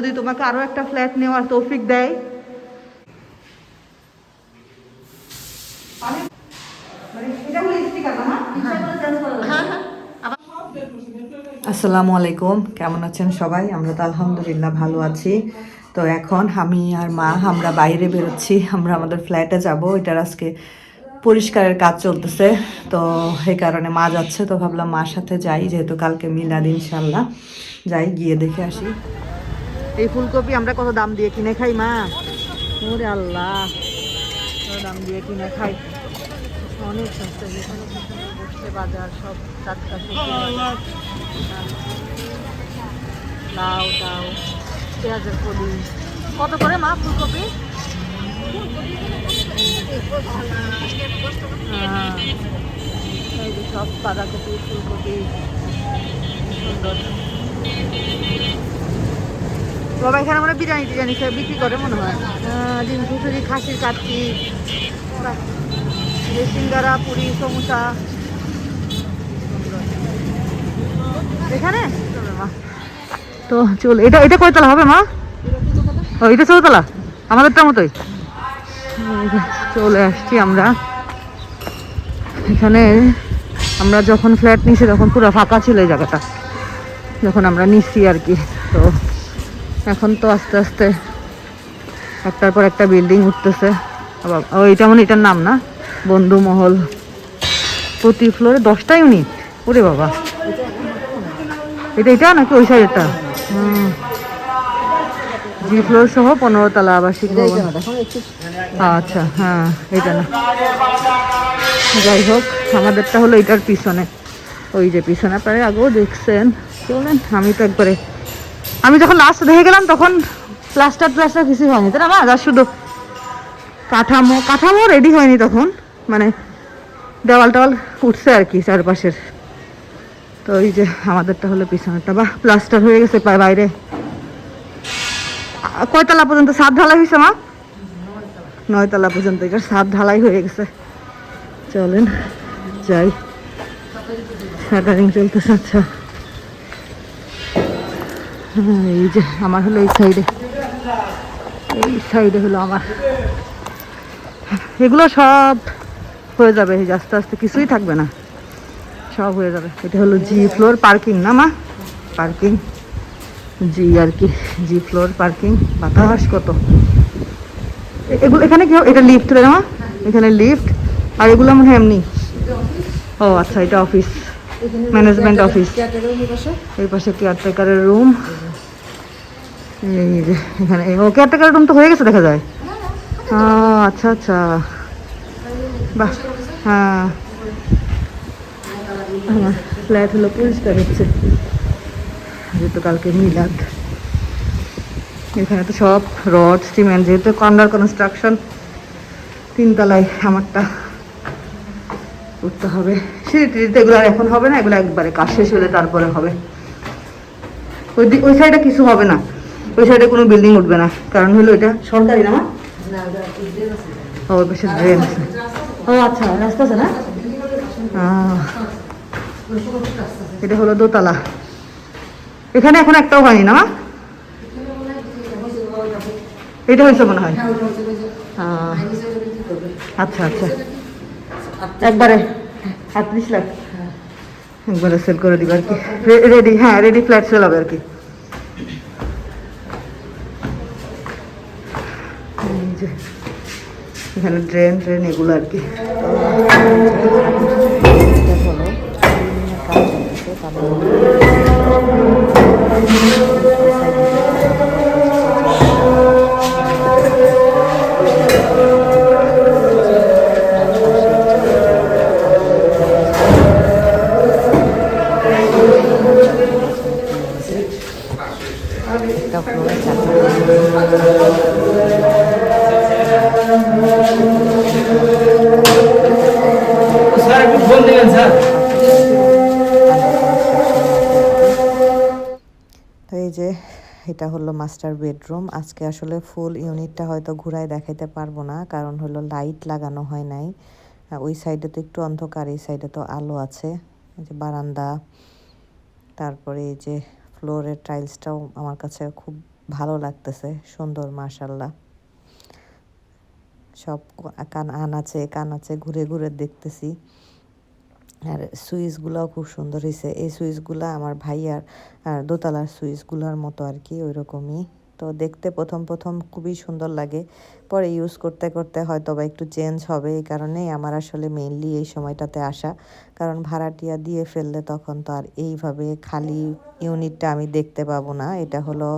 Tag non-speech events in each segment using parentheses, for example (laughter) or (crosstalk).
যদি তোমাকে আরও একটা ফ্ল্যাট নেওয়ার তৌফিক দেয়। আসসালামু আলাইকুম কেমন আছেন সবাই? আমরা তো আলহামদুলিল্লাহ ভালো আছি। তো এখন আমি আর মা আমরা বাইরে বেরোচ্ছি। আমরা আমাদের ফ্ল্যাটে যাব। এটার আজকে পরিষ্কারের কাজ চলতেছে। তো এই কারণে মা যাচ্ছে তো ভাবলাম মার সাথে যাই যেহেতু কালকে মিলাদ ইনশাল্লাহ যাই গিয়ে দেখে আসি। এই ফুলকপি আমরা কত দাম দিয়ে কিনে খাই, মা? ওরে আল্লাহ। কত দাম দিয়ে কিনে খাই। অনেক সস্তা, যেখানে বসছে বাজার, সব টাটকা লাউ টাউ পেঁয়াজের কলি। কত করে, মা, ফুলকপি? হ্যাঁ। সব বাঁধাকপি, ফুলকপি। সুন্দর। বাবা এখানে মানে বিরিয়ানি টিরিয়ানি সব বিক্রি করে মনে হয়। ডিম খিচুড়ি খাসির কাচ্চি সিঙ্গারা পুরি সমোসা এখানে? তো চল এটা এটা কয়তলা হবে মা? ও এটা চৌতলা? আমাদেরটার মতোই। চলে আসছি আমরা। এখানে আমরা যখন ফ্ল্যাট নিছি তখন পুরো ফাঁকা ছিল এই জায়গাটা। যখন আমরা নিচ্ছি আর কি তো এখন তো আস্তে আস্তে একটার পর একটা বিল্ডিং উঠতেছে। এটা মানে এটার নাম না? বন্ধু মহল। প্রতি ফ্লোরে দশটা ইউনিট ওরে বাবা। এটা এটা নাকি ওই সাইডেরটা হুম। জি ফ্লোর সহ পনেরো তলা আবাসিক ভবন। আচ্ছা হ্যাঁ এটা না। যাই হোক আমাদেরটা হলো এটার পিছনে। ওই যে পিছনে আপনারা আগেও দেখছেন। চলেন আমি তো একবারে আমি যখন লাস্ট দেখে গেলাম, তখন প্লাস্টার প্লাস্টার কিছু হয়নি। তাই না, মা? যা শুধু কাঠামো কাঠামো রেডি হয়নি তখন। মানে দেওয়াল টাওয়াল উঠছে আর কি চারপাশের। তো ওই যে আমাদেরটা হলো পিছনেরটা। বা প্লাস্টার হয়ে গেছে প্রায় বাইরে। কয়তলা পর্যন্ত? সাত ঢালাই হয়েছে, মা? নয়তলা পর্যন্ত। এটার সাত ঢালাই হয়ে গেছে। চলেন, যাই। শাটারিং চলতেছে আচ্ছা। (laughs) এই যে, আমার হলো এই সাইডে এই সাইডে হলো আমার। এগুলো সব হয়ে যাবে, এই আস্তে আস্তে কিছুই থাকবে না। সব হয়ে যাবে। এটা হলো জি ফ্লোর পার্কিং না, মা? পার্কিং জি আর কি জি ফ্লোর পার্কিং বাতাস কত। এগুলো, এখানে কি এটা লিফট রে, মা? এখানে লিফট আর এগুলো মনে হয় এমনি। ও আচ্ছা এটা অফিস ম্যানেজমেন্ট অফিস এই পাশে? কেয়ারটেকারের রুম এই যে এখানে ও কেয়ারটেকারের রুম তো হয়ে গেছে দেখা যায়? আচ্ছা আচ্ছা। বাহ হ্যাঁ। আমার ফ্ল্যাট হলো পরিষ্কার হচ্ছে। যেহেতু কালকে মিলাদ। এখানে তো সব রড সিমেন্ট যেহেতু আন্ডার কনস্ট্রাকশন তিনতলায় আমারটা। উঠতে হবে। সিঁড়ি টিড়িতে এগুলো আর এখন হবে না, এগুলো একবারে কাজ শেষ হলে তারপরে হবে। ওই ওই সাইডে কিছু হবে না। ওই সাইডে কোনো বিল্ডিং উঠবে না। কারণ হলো এটা সরকারি না ড্রেন ও আচ্ছা না? এটা হলো দোতলা। এখানে এখন একটাও হয়নি না? এটা হয়েছে মনে হয়। আচ্ছা আচ্ছা। একবারে। আটত্রিশ লাখ একবারে সেল করে দিবে আর কি। রেডি হ্যাঁ রেডি ফ্ল্যাট সেল হবে আর কি। এখানে ড্রেন ট্রেন এগুলো আর কি। তো এই যে, এটা হলো মাস্টার বেডরুম আজকে আসলে ফুল ইউনিটটা হয়তো ঘুরায় দেখাইতে পারব না, কারণ হলো লাইট লাগানো হয় নাই। ওই সাইডে তো একটু অন্ধকার, এই সাইডে তো আলো আছে। যে বারান্দা, তারপরে এই যে ফ্লোরের টাইলসটাও আমার কাছে খুব ভালো লাগতেছে, সুন্দর মাশাল্লাহ সব কান, আন আছে, কান আছে, ঘুরে ঘুরে দেখতেছি। আর সুইচগুলোও খুব সুন্দর হয়েছে এই সুইচগুলো আমার ভাইয়ার, আর দোতলার সুইচগুলোর মতো আর কি ওই রকমই তো দেখতে প্রথম প্রথম খুবই সুন্দর লাগে। পরে ইউজ করতে করতে হয়তো বা একটু চেঞ্জ হবে এই কারণেই আমার আসলে মেইনলি এই সময়টাতে আসা। কারণ ভাড়াটিয়া দিয়ে ফেললে তখন তো আর এইভাবে খালি ইউনিটটা আমি দেখতে পাবো না। এটা হলো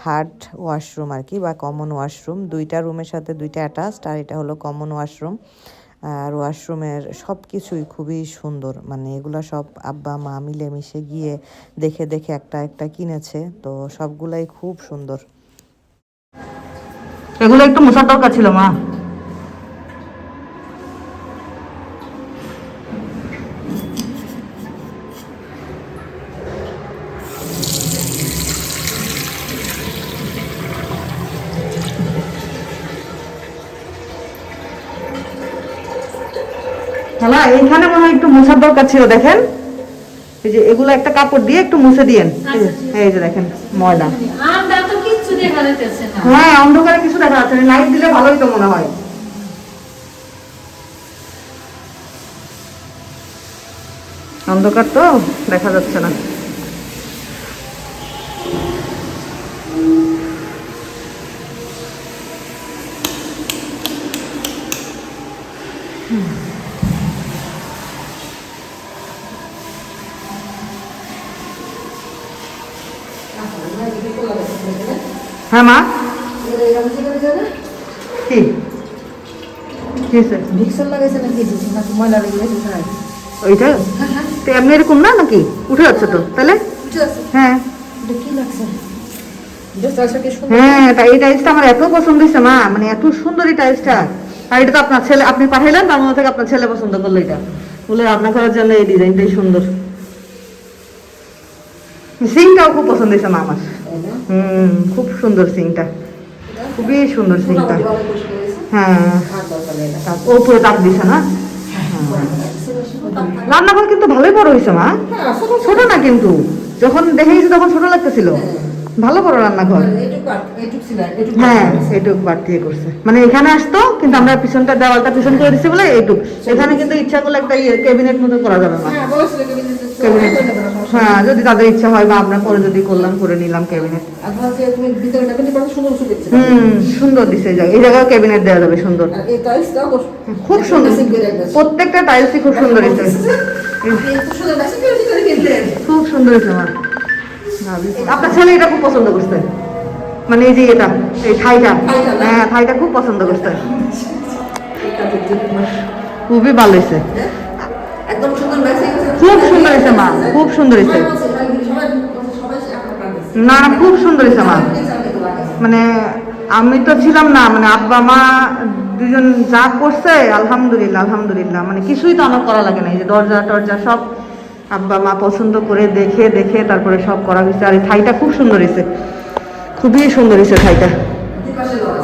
থার্ড ওয়াশরুম আর কি বা কমন ওয়াশরুম দুইটা রুমের সাথে দুইটা অ্যাটাচড আর এটা হলো কমন ওয়াশরুম আর ওয়াশরুমের সব কিছুই খুবই সুন্দর। মানে এগুলা সব আব্বা, মা মিলেমিশে গিয়ে দেখে দেখে একটা একটা কিনেছে। তো সবগুলাই খুব সুন্দর। এগুলো একটু মুসার দরকার ছিল, মা। দরকার ছিল দেখেন। এই যে এগুলো একটা কাপড় দিয়ে একটু মুছে দিয়েন। এই যে- দেখেন ময়লা। হ্যাঁ অন্ধকারে কিছু দেখা যাচ্ছে লাইট দিলে ভালোই তো মনে হয়। অন্ধকার তো দেখা যাচ্ছে না। হ্যাঁ মা? কি? ওইটা? তো এমনি এরকম না নাকি? উঠে যাচ্ছে তো তাহলে? হ্যাঁ। হ্যাঁ এই টাইলসটা আমার এত পছন্দ হয়েছে মা। মানে এত সুন্দর এই টাইলসটা। আর এটা তো আপনার ছেলে আপনি পাঠাইলেন তার মধ্যে থেকে আপনার ছেলে পছন্দ করল এটা। বলে আপনার করার জন্য এই ডিজাইনটাই সুন্দর। সিংটাও খুব পছন্দ হয়েছে মা আমার? হুম খুব সুন্দর সিংটা। খুবই সুন্দর সিংটা। হ্যাঁ। আর দরকার নেই এটা। তা- ও পুরো তাপ দিছে না? রান্নাঘর কিন্তু ভালোই বড় হয়েছে মা। ছোট না কিন্তু। যখন দেখে গেছি তখন ছোট লাগতেছিল। ভালো বড় রান্নাঘর হ্যাঁ। এইটুক বাড়তিয়ে করছে। মানে এখানে আসতো কিন্তু আমরা পিছনটা দেওয়ালটা পিছন করে দিচ্ছি বলে এইটুক এখানে কিন্তু ইচ্ছা করলে একটা ইয়ে ক্যাবিনেট মতো করা যাবে না হ্যাঁ, হ্যাঁ যদি তাদের ইচ্ছা হয় বা আমরা পরে যদি করলাম করে নিলাম ক্যাবিনেট হুম সুন্দর দিছে এই জায়গা এই জায়গায় ক্যাবিনেট দেওয়া যাবে সুন্দর খুব সুন্দর। প্রত্যেকটা টাইলসই খুব সুন্দর হয়েছে? খুব সুন্দর হয়েছে আমার আপনার ছেলে এটা খুব পছন্দ করছে মানে এই যে এটা এই থাইটা হ্যাঁ থাইটা খুব পছন্দ করছে। খুবই ভালো হয়েছে হ্যাঁ? একদম। খুব সুন্দর হয়েছে মা, খুব সুন্দর হয়েছে। না, খুব সুন্দর হয়েছে মা। মানে আমি তো ছিলাম না মানে আব্বা, মা দুজন যা করছে, আলহামদুলিল্লাহ আলহামদুলিল্লাহ মানে কিছুই তো আমার করা লাগে না, এই যে দরজা, টরজা সব আব্বা, মা পছন্দ করে দেখে দেখে তারপরে সব করা হয়েছে আর এই থাইটা খুব সুন্দর হয়েছে খুবই সুন্দর হয়েছে আছে।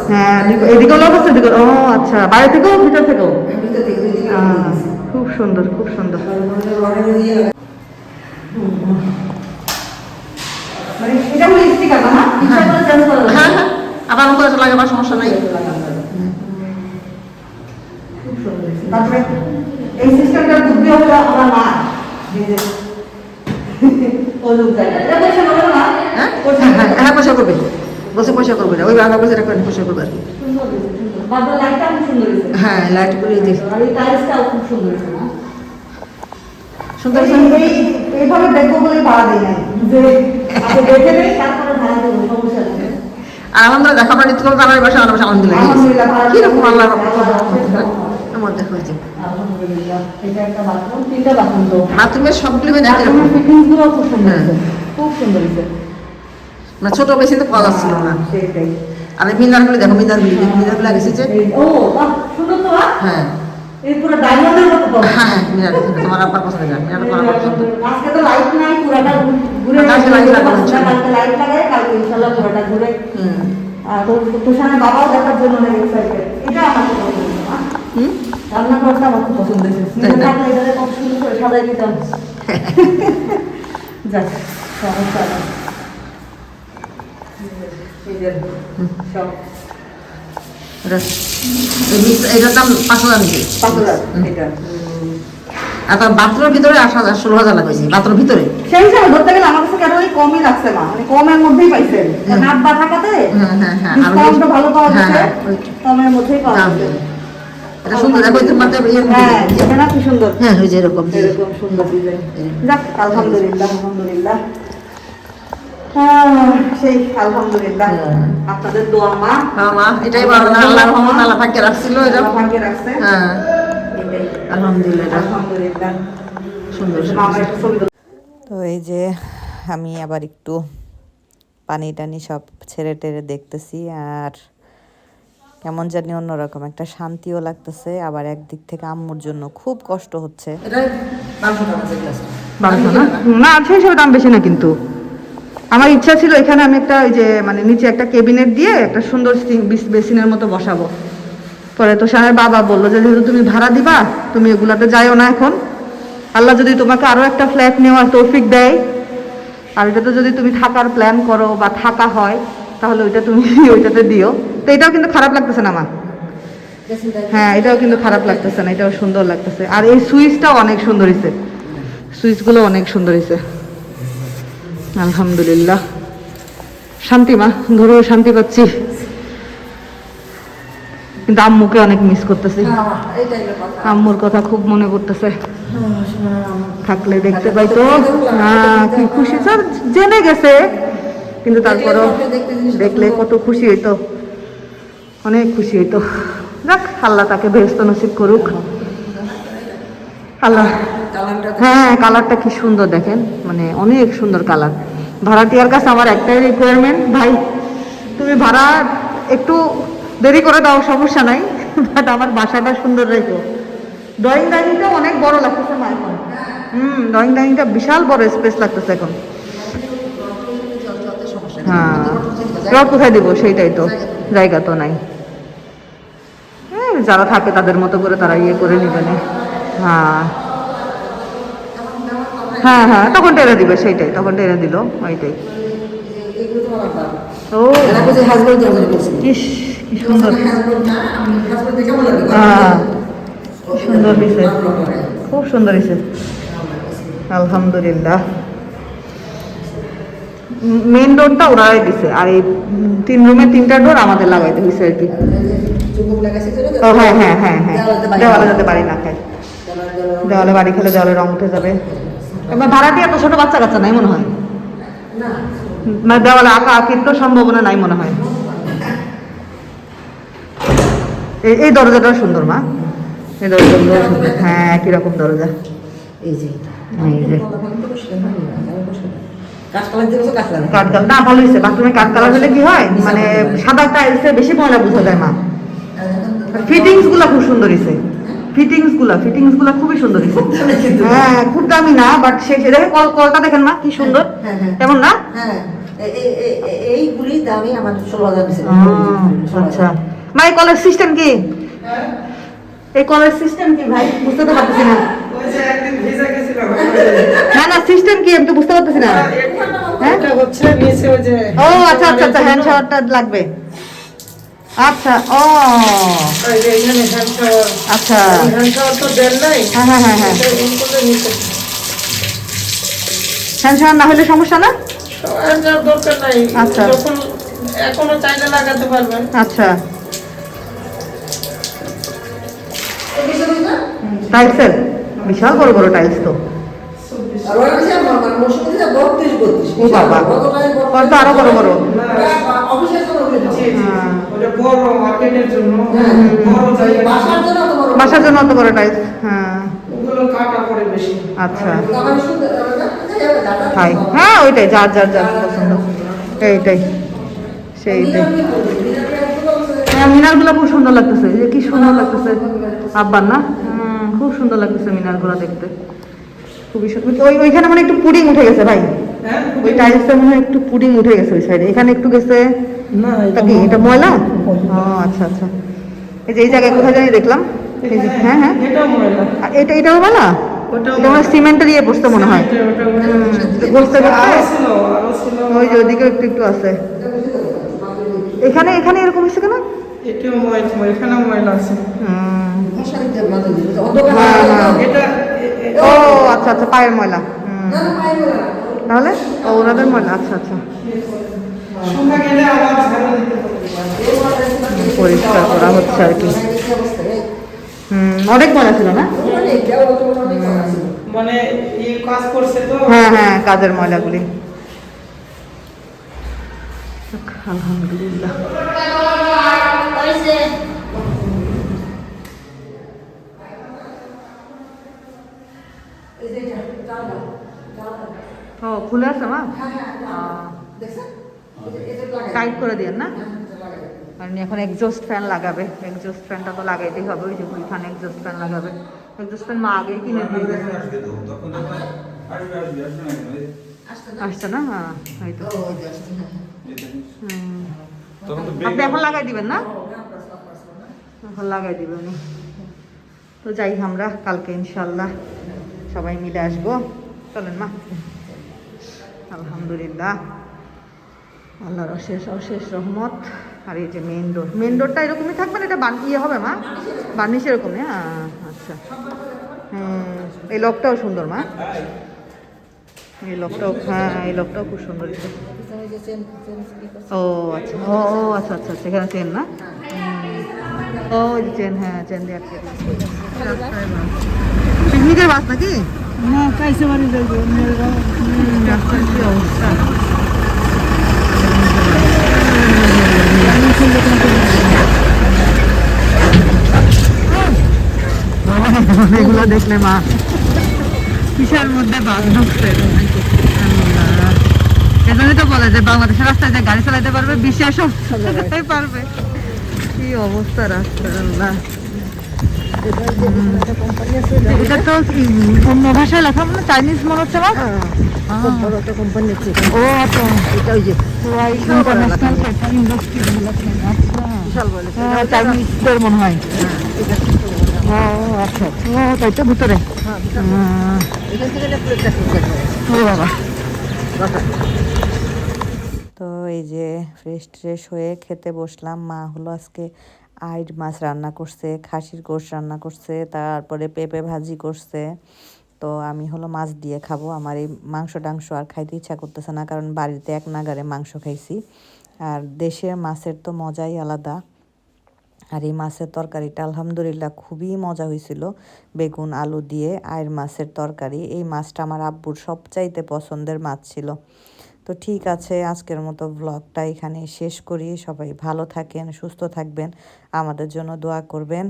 হ্যাঁ এদিকে- এদিকেও লোক আছে এদিকে ও আচ্ছা বাইরে থেকেও, ভিতর থেকেও সুন্দর খুব সুন্দর। মানে করে করা যাবে। হ্যাঁ হ্যাঁ। আবার তো লাগাবার সমস্যা নাই। তারপরে এই সিস্টেমটার বুদ্ধি হলো আমার মা হ্যাঁ হ্যাঁ হ্যাঁ পয়সা করবে। বসে পয়সা করবে না ওই বাংলা বসে রাখবেন পয়সা করবে আর কি। হ্যাঁ লাইট করে দিই। আর এই টাইলসটাও খুব সুন্দর হয়েছে না সুন্দর এই- এই- এইভাবে দেখব বলে ভাড়া দেয় নাই যে দেখে নেই তারপরে ভাড়া দেবো সমস্যা নেই দেখা পারি তো। আমার বাসা বাসা। কীরকম আল্লাহ দেখা হয়েছে তো বাথরুমের সবগুলো খুব সুন্দর হ্যাঁ। খুব সুন্দর হয়েছে। মানে ছোট বেশি তো পাওয়া যাচ্ছিল না। আর মিনারগুলি দেখো মিনারগুলি ও তো হ্যাঁ। হ্যাঁ হ্যাঁ মিনার তোমার আব্বার পছন্দ যায় মিনার তোমার আব্বার পছন্দ আজকে তো লাইট নাই পুরাটা ঘুরে কালকে light লাগানো ছিল। কালকে লাইট লাগাই কালকে ইনশাল্লাহ পুরোটা ঘুরে। হুম। আর তো- তুষারের বাবাও দেখার জন্য অনেক এক্সাইটেড এটা আমার পছন্দ হুম? রান্নাঘরটা আমার খুব পছন্দ হয়েছে। তাই থাকলে এটারে কত সুন্দর করে সাজাই দিতাম। (laughs) যাক সমস্যা নেই এটা এই mix- এটার দাম পাঁচ হাজার নিচে পাঁচ হাজার এটা। আর বাথরুমের ভিতরে আট ষোলো হাজার লাগাইছে বাথরুমের ভিতরে। সেই হিসাবে ধরতে গেলে আমার কাছে ক্যাটাগরি কমই লাগছে মা মানে কমের মধ্যেই পাইছেন। হাত বা থাকাতে আর ডিসকাউন্টটা ভালো পাওয়া যাচ্ছে কমের মধ্যেই পাওয়া যাচ্ছে। এটা সুন্দর দেখো এর মধ্যে হ্যাঁ এটা না কি সুন্দর? হ্যাঁ ওই যে এরকম। এরকম সুন্দর ডিজাইন যাক আলহামদুলিল্লাহ আলহামদুলিল্লাহ। সেই আলহামদুলিল্লাহ। আপনাদের দোয়া মা। মা এটাই ভালো না আল্লাহ রহমান আল্লাহ পাকে রাখছিল এটা। আল্লাহ ভাগ্যে রাখছে। হ্যাঁ। এটাই। আলহামদুলিল্লাহ। এটা আলহামদুলিল্লাহ। সুন্দর মা আমার একটা ছবি তুলো। তো এই যে আমি আবার একটু পানি টানি সব ছেড়ে টেড়ে দেখতেছি আর কেমন জানি অন্যরকম একটা শান্তিও লাগতেছে আবার একদিক থেকে আম্মুর জন্য খুব কষ্ট হচ্ছে। না? দাম বেশি না কিন্তু। আমার ইচ্ছা ছিল এখানে আমি একটা ওই যে মানে নিচে একটা কেবিনেট দিয়ে একটা সুন্দর বেসিনের মতো বসাবো। পরে তো সানের বাবা বলল যে, যেহেতু তুমি ভাড়া দিবা, তুমি এগুলাতে যাইও না এখন। আল্লাহ যদি তোমাকে আরও একটা ফ্ল্যাট নেওয়ার তৌফিক দেয়, আর এটাতে যদি তুমি থাকার প্ল্যান করো বা থাকা হয়, তাহলে ওইটা তুমি (laughs) ওইটাতে দিও। তো এটাও কিন্তু খারাপ লাগতেছে না আমার হ্যাঁ এটাও কিন্তু খারাপ লাগতেছে না, এটাও সুন্দর লাগতেছে। আর এই সুইচটাও অনেক সুন্দর হয়েছে সুইচগুলো অনেক সুন্দর হয়েছে আলহামদুলিল্লাহ। শান্তি মা ধরো শান্তি পাচ্ছি। কিন্তু আম্মুকে অনেক মিস করতেছি। আম্মুর কথা খুব মনে পড়তেছে। থাকলে দেখতে পাইতো। হ্যাঁ কি খুশি। স্যার জেনে গেছে। কিন্তু তারপরও দেখলে কত খুশি হইতো। অনেক খুশি হইতো। যাক আল্লাহ তাকে বেহস্ত নসিব করুক। কালারটা হ্যাঁ কালারটা কি সুন্দর দেখেন। মানে অনেক সুন্দর কালার ভাড়াটিয়ার কাছে আমার একটাই রিকোয়ারমেন্ট ভাই তুমি ভাড়া একটু দেরি করে দাও সমস্যা নাই। বাট আমার বাসাটা সুন্দর রেখো। ড্রয়িং ডাইনিংটা অনেক বড় লাগতেছে মা এখন? হুম ড্রয়িং ডাইনিংটা বিশাল বড় স্পেস লাগতেছে এখন। হ্যাঁ রড কোথায় দিব সেইটাই তো। জায়গা তো নাই। হ্যাঁ, যারা থাকে তাদের মতো করে তারা ইয়ে করে নিবে না। হ্যাঁ। হ্যাঁ হ্যাঁ তখন টেনে দিবে সেইটাই তখন টেনে দিল ওইটাই। ও। ইস কি সুন্দর। হ্যাঁ সুন্দর দিছে। খুব সুন্দর দিছে। আলহামদুলিল্লাহ। মেন ডোরটা ওরাই দিছে আর এই তিন রুমে তিনটা ডোর আমাদের লাগাইতে হয়েছে আর কি। হ্যাঁ হ্যাঁ হ্যাঁ হ্যাঁ। দেওয়ালে যাতে বাড়ি না খায় দেওয়ালে বাড়ি খেলে দেওয়ালে রং উঠে যাবে। এবার ভাড়াটি এত ছোট বাচ্চা কাচ্চা নাই মনে হয়। মানে দেওয়ালে আঁকা আঁকির তো সম্ভাবনা নাই মনে হয়। এই এই দরজাটাও সুন্দর মা। এই দরজাগুলো সুন্দর। হ্যাঁ একই রকম দরজা। এই যে না ভালো হয়েছে। বাথরুমে কাঠ কালার হলে কি হয়? মানে সাদা টাইলসে বেশি ময়লা বোঝা যায় মা। ফিটিংসগুলা খুব সুন্দর হয়েছে। ফিটিংসগুলা ফিটিংসগুলা খুবই সুন্দর হ্যাঁ খুব দামি না বাট সে সে দেখে কল কলটা দেখেন মা কি সুন্দর। হ্যাঁ, হ্যাঁ। তেমন না? হ্যাঁ এ- এ- এ- এইগুলি দামে আমার ষোলো হাজার আচ্ছা। মা এই কলের সিস্টেম কি? এই কলের সিস্টেম কি ভাই? বুঝতে তো পারতেছি না। ওই যে একদিন ভিজে গেছিল। না না সিস্টেম কি? আমি তো বুঝতে পারতেছি না। হ্যাঁ হচ্ছে নিচে ও আচ্ছা আচ্ছা আচ্ছা হ্যান্ড শাওয়ারটা লাগবে। আচ্ছা ও। আচ্ছা। হ্যান্ড শাওয়ার তো হ্যাঁ হ্যাঁ হ্যাঁ হ্যাঁ। হ্যান্ড শাওয়ার না হলে সমস্যা না? দরকার নাই। আচ্ছা। যখন এখনও চাইলে লাগাতে পারবেন। আচ্ছা। টাইলসের বিশাল বড় বড় টাইলস তো। মানে ও বাবা। আরও বড় বড়। বড় মার্কেটের জন্য হ্যাঁ। বড় জায়গা বাসার জন্য অত বড় বাসার জন্য অত বড় টাইলস হ্যাঁ। ওগুলো কাটা পড়ে বেশি। আচ্ছা। তাই। হ্যাঁ ওইটাই যার যার যার পছন্দ। এইটাই। সেইটাই। হ্যাঁ মিনারগুলো খুব সুন্দর লাগতেছে। যে কি সুন্দর লাগতেছে। আব্বার না? হুম, খুব সুন্দর লাগতেছে মিনারগুলো দেখতে। খুবই সুন্দর। ওই ওইখানে মানে একটু পুডিং উঠে গেছে ভাই। হ্যাঁ ওই টাইলসটা মনে হয় একটু পুডিং উঠে গেছে ওই সাইডে এখানে একটু গেছে না তা কি এটা ময়লা? ও আচ্ছা আচ্ছা। এই যে এই জায়গায় কোথায় জানি দেখলাম। হ্যাঁ হ্যাঁ। এটা এটা এটাও ময়লা? এটা মনে সিমেন্টের ইয়ে বসতে মনে হয়। ছিল ওই যে ওদিকে একটু একটু আছে। এখানে এখানে এরকম হয়েছে কেন? এটাও ময়লা এখানেও ময়লা আছে। হ্যাঁ, হ্যাঁ। এটা ও আচ্ছা আচ্ছা পায়ের ময়লা। হুম। তাহলে? ও ওনাদের ময়লা আচ্ছা আচ্ছা। পরিষ্কার করা হচ্ছে আর কি। হুম অনেক ময়লা ছিল না? মানে কাজ করছে তো। হ্যাঁ হ্যাঁ কাজের ময়লাগুলি। আলহামদুলিল্লাহ। ও খুলে আছে মা? টাইট করে দিয়েন না? কারণ এখন এক্সস্ট ফ্যান লাগাবে। এক্সস্ট ফ্যানটা তো লাগাইতেই হবে, ওই যে ওইখানে এক্সস্ট ফ্যান লাগাবে। এক্সস্ট ফ্যান মা আগেই কিনে দিয়ে আসছে না? হ্যাঁ এই তো। হুম। আপনি এখন লাগাই দিবেন না? এখন লাগাই দিবেন তো যাই আমরা কালকে ইনশাল্লাহ সবাই মিলে আসব। চলেন মা। আলহামদুলিল্লাহ। আল্লাহর অশেষ অশেষ রহমত। আর এই যে মেন ডোর মেন ডোরটা এরকমই থাকবে না? এটা বান ইয়ে হবে মা? বার্নিশ এরকমই? হ্যাঁ আচ্ছা। হুম এই লকটাও সুন্দর মা। এই লকটাও হ্যাঁ এই লকটাও খুব সুন্দর। ও আচ্ছা। ও ও আচ্ছা আচ্ছা আচ্ছা এখানে চেন না। ও চেন হ্যাঁ চেন দিয়ে পিকনিকের বাস নাকি? না কাইসে বাড়ি রাস্তার কি অবস্থা? এগুলো দেখলে মা কিসের যে বাংলাদেশের রাস্তায় গাড়ি চালাতে পারবে বিশ্বাসও চালাতে পারবে। কি অবস্থা আল্লাহ এটা তো অন্য ভাষায় লেখা মানে চাইনিজ মনে হচ্ছে ও আচ্ছা এটা ওই যে ইন্টারন্যাশনাল পেপার ইন্ডাস্ট্রি ডেভেলপমেন্ট আচ্ছা। বিশাল বলে হ্যাঁ, মনে হয়। ও আচ্ছা। আচ্ছা। ও তাই তো ভিতরে। হ্যাঁ ও বাবা। এই যে ফ্রেশ ট্রেশ হয়ে খেতে বসলাম। মা হলো আজকে আইড মাছ রান্না করছে খাসির গোশ রান্না করছে তারপরে পেঁপে ভাজি করছে। তো আমি হলো মাছ দিয়ে খাব। আমার এই মাংস টাংস আর খাইতে ইচ্ছা করতেছে না, কারণ বাড়িতে এক নাগারে মাংস খাইছি। আর দেশের মাছের তো মজাই আলাদা। আর এই মাছের তরকারিটা আলহামদুলিল্লাহ খুবই মজা হয়েছিল। বেগুন, আলু দিয়ে আয়ের মাছের তরকারি। এই মাছটা আমার আব্বুর সবচাইতে পছন্দের মাছ ছিল। তো ঠিক আছে, আজকের মতো ব্লগটা এখানে শেষ করি। সবাই ভালো থাকেন, সুস্থ থাকবেন। আমাদের জন্য দোয়া করবেন।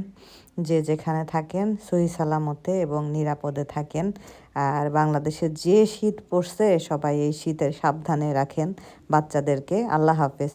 যে যেখানে থাকেন, সহি সালামতে এবং নিরাপদে থাকেন। আর বাংলাদেশে যে শীত পড়ছে, সবাই এই শীতের সাবধানে রাখেন বাচ্চাদেরকে। আল্লাহ হাফেজ।